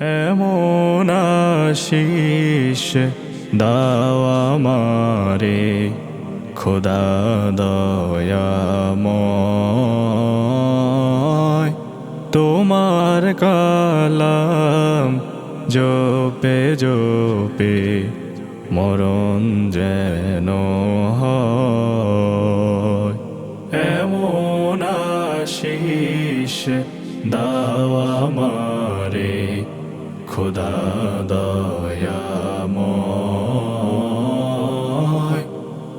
এমন আশিস দাওয়া মারে খোদা দয়াময়। তোমার কালাম জপে জপে, মরণ যেন এমন আশিস দাওয়া মারে খোদা দয়াময়।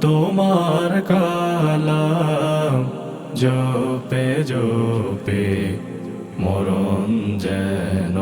তোমার কালাম জপে জপে মরণ যেন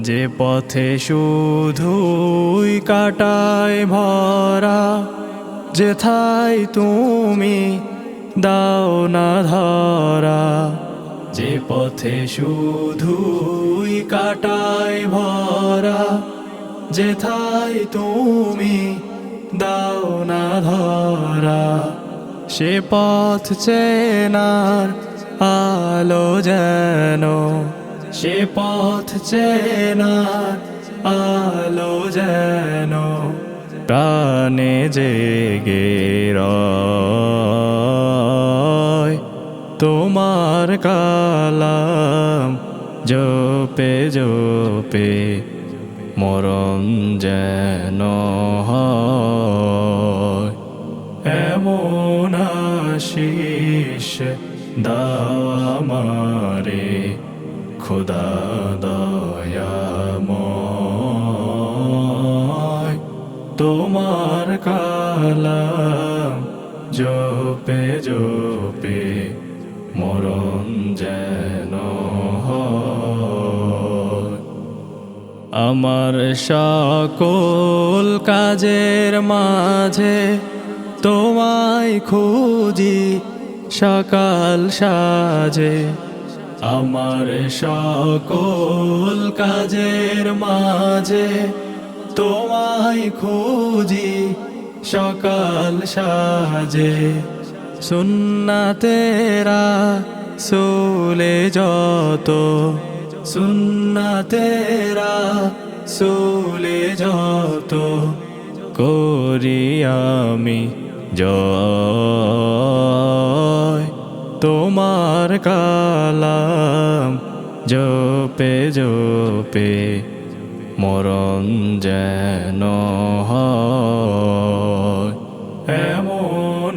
যে পথে শুধুই কাটায় ভরা, যেথায় তুমি দাও না ধরা যে পথে শুধুই কাটায় ভরা, যেথায় তুমি দাও না ধরা, সে পথ চেনার আলো যেন, সে পথ চেনার আলো যেন, প্রাণে জেগে রয় তোমার কালাম জপে জপে, মরণ যেন এমন আশিস দামারে, খোদা দয়াময়। তোমার কালাম জপে জপে মরণ যেন আমার সকল কাজের মাঝে তোমায় খুঁজি সকাল সাজে। আমার সকল কাজের মাঝে তোমায় খুঁজি সকাল সাজে। সুন্না তেরা সোলে যত সুন্না তেরা সোলে যত করি আমি জয়। তোমার কালাম জপে জপে, মরণ যেন হয়। এমন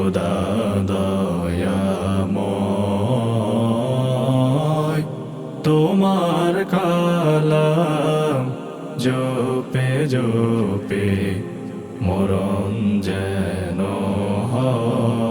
খোদা দয়াময় তোমার কালাম জপে জপে মরণ যেন হয়।